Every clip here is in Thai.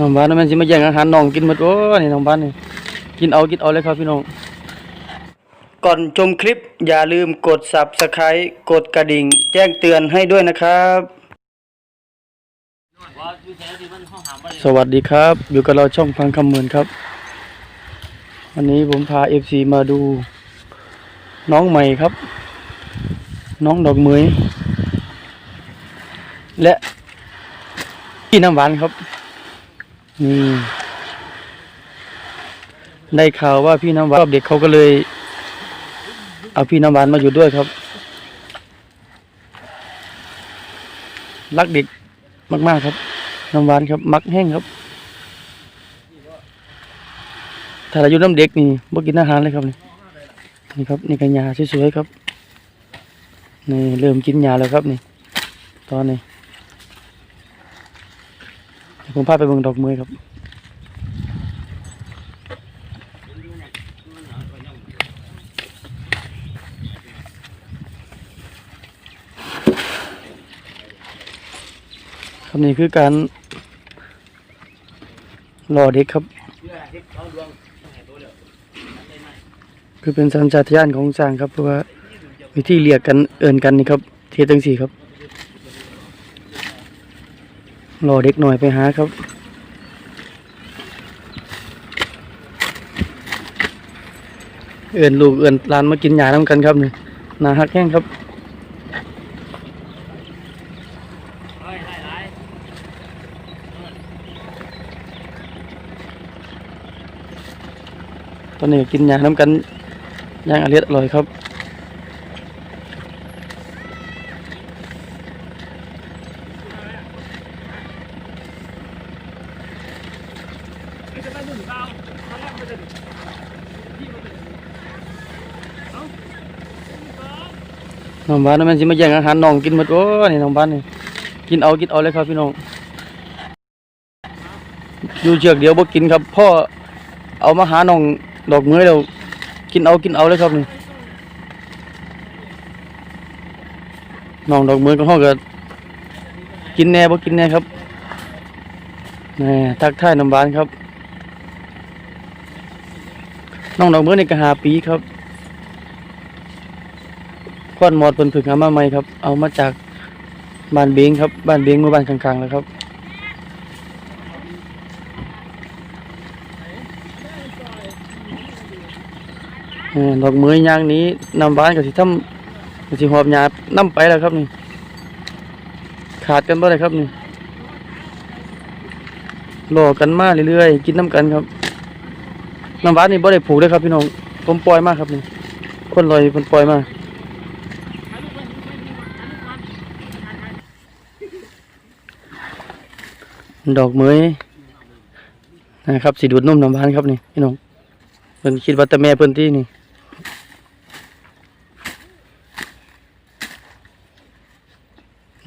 น้องบ้านนั่นมันสิมาแย่งอาหารน้องกินหมดโอ้นี่น้องบ้านนี่กินเอากินเอาเลยครับพี่น้อง ก่อนชมคลิปอย่าลืมกด Subscribe กดกระดิ่ง แจ้งเตือนให้ด้วยนะครับ สวัสดีครับ อยู่กับเราช่องพังคำเหมือนครับ วันนี้ผมพา FC มาดู น้องใหม่ครับ น้องดอกเหมยและพี่น้ำหวานครับ นี่ ได้ข่าวว่าพี่น้ำหวานเด็กเขาก็เลย เอาพี่น้ำหวานมาอยู่ด้วยครับ รักเด็กมากๆครับ น้ำหวานครับ มักแห้งครับ ถ้าเรายู่น้ำเด็กนี่บ่กินอาหารเลยครับนี่นี่ครับนี่กันยาสวยๆครับ นี่เริ่มกินยาแล้วครับนี่ ตอนนี้ ผมพาไปเบิ่งดอกเมยครับครับนี่คือการรอเด็กครับ คือเป็นสัญชาตญาณของช้างครับเพราะว่าวิธีเรียกกันเอิ่นกันนี่ครับเทียตังสี่ครับ รอเด็กหน่อยไปหาครับ เอิ่นลูกเอิ่นลานมากินหญ้าน้ำกันครับนี่นาฮักแห้งครับตอนนี้กินยาน้ำกันย่างอร่อยอร่ อยครับน้องบ้านนั่นมันสิมาแย่งอาหารน้องกินหมดโอ้นี่น้องบ้านนี่กินเอากินเอาเลยครับพี่น้องอยู่เชือกเดียวบ่กินครับพ่อเอามาหาน้องดอกเมยแล้วกินเอากินเอาเลยครับนี่น้องดอกเมยก็ห้องก็กินแน่บ่กินแน่ครับแน่ทักทายน้ำบ้านครับ น้องดอกเมยนี่ก็หาปีครับควันหมอดเพิ่นฝึกหามาใหม่ครับ เอามาจากบ้านเบงครับบ้านเบงหมู่อบ้านข้างๆแล้วครับดอกเมยยางนี้นำบ้านกับสิทำกับสิหอบหยาดนำไปแล้วครับนี่ ขาดกันบ่ได้ครับนี่รอกันมาเรื่อยๆกินน้ำกันครับ น้ำหวานนี่บ่ได้ผูกเลยครับพี่น้องผมปล่อยมากครับนี่คนลอยมันปล่อยมากดอกเมยนะครับสีดูดนุ่มน้ำหวานครับนี่พี่น้องเพิ่นคิดว่าแต่แม่เพิ่นที่นี่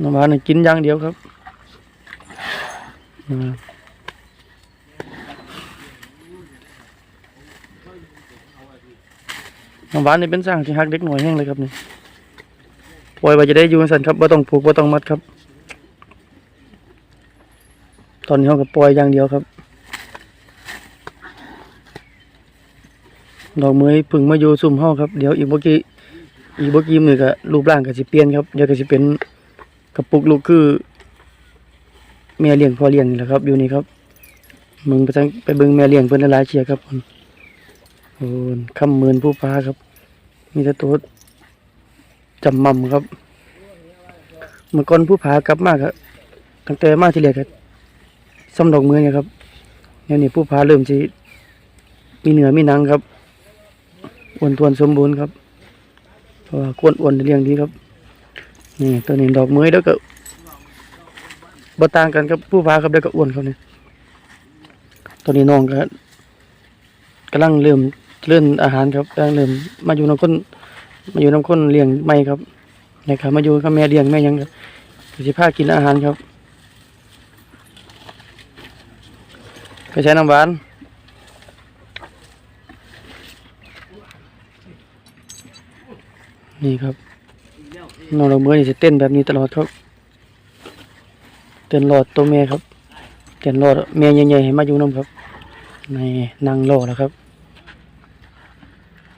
น้ำหวานนี่กินอย่างเดียวครับอืม น้ำหวานนี่เป็นสร้างที่ฮักเด็กหน่อยแห้งเลยครับนี่ปล่อยไว้จะได้อยู่สันครับบ่ต้องผูกบ่ต้องมัดครับ ตอนนี้เขาก็ปล่อยอย่างเดียวครับดอกเมยพึ่งมาอยู่ซุ่มห้องครับเดี๋ยวอีกบ่กี่อีกบ่กี่มือก็รูปร่างก็สิเปลี่ยนครับเดี๋ยวก็สิเป็นกระปุกลูกคือแม่เลี้ยงพ่อเลี้ยงนี่แหละครับอยู่นี่ครับมึงไปทางไปเบิ่งแม่เลี้ยงเพิ่นหลายเชียครับ ผมโอ้ยคำหมื่นผู้ฟ้าครับ มีแต่ตัวจำมั่มครับ เมื่อก่อนผู้ผากลับมากครับตั้งแต่มาที่แรกครับซ้ำดอกมือเนี่ยครับเดี๋ยนี้ผู้ผาเริ่มสิมีเหนือมีหนังครับอ้วนทวนสมบูรณ์ครับเพราะว่าควรอ้วนเลี้ยงดีครับนี่ตัวนี้ดอกเมยแล้วก็บต่างกันกับผู้พาครับแล้วก็อ้วนเขาเนี่ยตัวนี้น้องก็กำลังเริ่ม เลื่อนอาหารครับกำลังเริ่มมาอยู่น้ำคนมาอยู่น้ำคนเลี้ยงไม่ครับนี่ครับ มาอยู่กับแม่เลี้ยงแม่ยังครับสิพากินอาหารครับไปใช้น้ำหวานนี่ครับนองดอกเมยนี่จะเต้นแบบนี้ตลอดครับ เต้นหลอดตัวแม่ครับเตียนรอดแม่ใหญ่ๆให้มาอยู่นํครับในนั่งรอแล้วครับ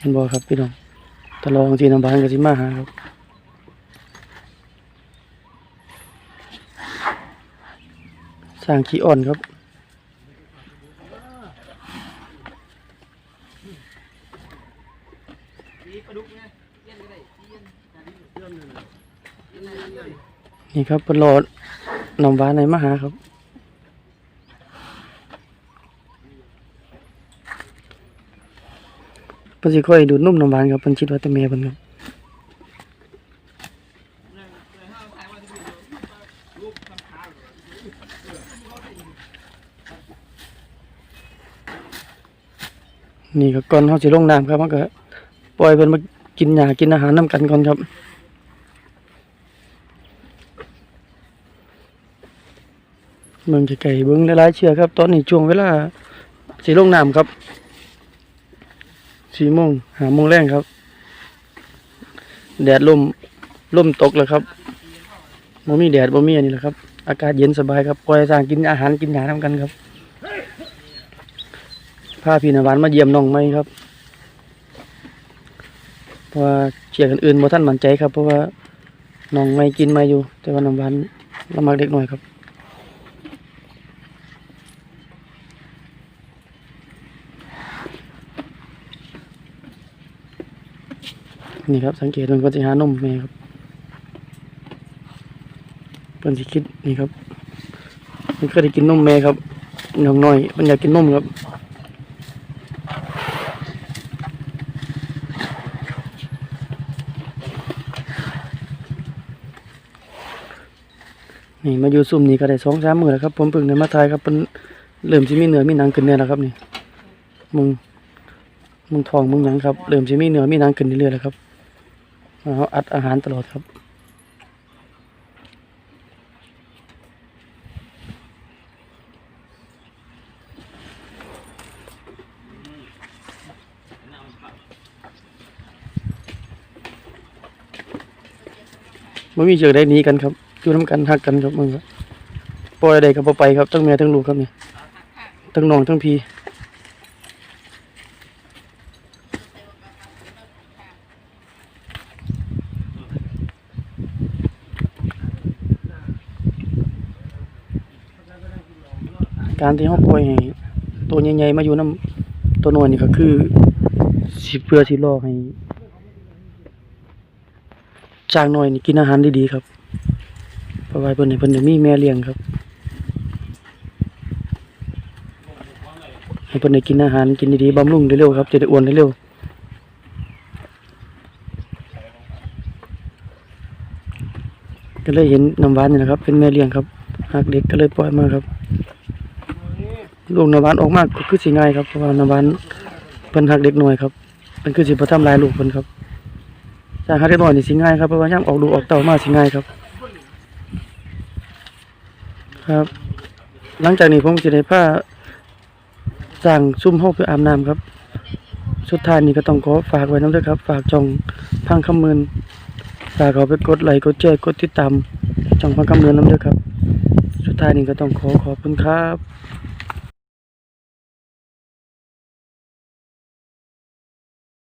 ห็นบ่ครับพี่น้องตะลองสีน้ำบานก็สิมาหาครับสร้างขี้อ่อนครับนี่ครับเป็นรอน้ำหวานในมหาครับ พิ่นสิค่อยดูดนุ่มน้ำหวานครับเพิ่นคิดว่าแต่แม่เพิ่นครับนี่ก็ก่อนเฮาสิลงน้ำครับมันก็ปล่อยเพิ่นมากินหญ้ากินอาหารนํกันก่อนครับเมืองไกลๆเบิ่งหลายๆเชือกครับ ตอนนี้ช่วงเวลาสิลงน้ำครับ 4โมง5โมงแรงครับ แดดลมลมตกแล้วครับบ่มีแดดบ่มีอันนี้แหละครับ อากาศเย็นสบายครับปล่อยสร้างกินอาหารกินหญ้านํกันครับพาพี่นวานมาเยี่ยมน้องไหมครับเพราะว่าเชียร์กันอื่นบ่ท่านมั่นใจครับ เพราะว่าน้องไม่กินไม่อยู่ แต่ว่าน้ำหวานละมักเด็กหน้อยครับ นี่ครับสังเกตมันก็จะหานมแม่ครับเพิ่นสิคิดนี่ครับ มันก็ได้กินนมแม่ครับน้องน้อยมันอยากกินนมครับนี่มาอยู่ซุ่มนี่ก็ได้สองสามมื้อแล้วครับผมเพิ่งได้มาถ่ายครับเป็นเริ่มสิมีเนื้อมีหนังขึ้นเนี่ยแล้วครับนี่มึงมึงทองมึงหยังครับเริ่มสิมีเนื้อมีหนังขึ้นเรื่อยๆแล้วครับ เราอัดอาหารตลอดครับไม่มีเชือกได้หนีกันครับอยู่น้ำกันหักกันครับมึงครับปล่อยใดก็บ่ไปครับทั้งแม่ทั้งลูกครับเนี่ยทั้งน้องทั้งพี่ การที่เขาปล่อยให้ตัวใหญ่ๆมาอยู่น้ำตัวน้อยนี่ก็คือสิเพื่อสิรอให้จางน้อยนี่กินอาหารดีๆครับเพราะว่าเพิ่นให้เพิ่นได้มีแม่เลี้ยงครับให้เพิ่นได้กินอาหารกินดีๆบำรุงเร็วๆครับจะได้อ้วนเร็วก็เลยเห็นน้ำหวานนี่นะครับ เป็นแม่เลี้ยงครับหากเด็กก็เลยปล่อยมาครับ ลูกน้ำวานออกมากก็คือสิง่ายครับเพราะว่าน้ำวานเพิ่นหักเด็กหน้อยครับเพิ่นคือสิบ่ทำลายลูกเพิ่นครับสร้างให้เรียบร้อยนี่สิง่ายครับเพราะว่าย่ำออกดูกออกเต่ามาสิง่ายครับ ครับ หลังจากนี้ผมจะได้ผ้าสร้างซุ้มห้องเพื่ออาบน้ำครับ สุดท้ายนี้ก็ต้องขอฝากไว้น้ำด้วยครับ ฝากจองพังคำมืนฝากเขาไปกดไลค์กดแชร์กดติดตามจองพังคำมืนน้ำด้วยครับ สุดท้ายนี้ก็ต้องขอขอบคุณครับ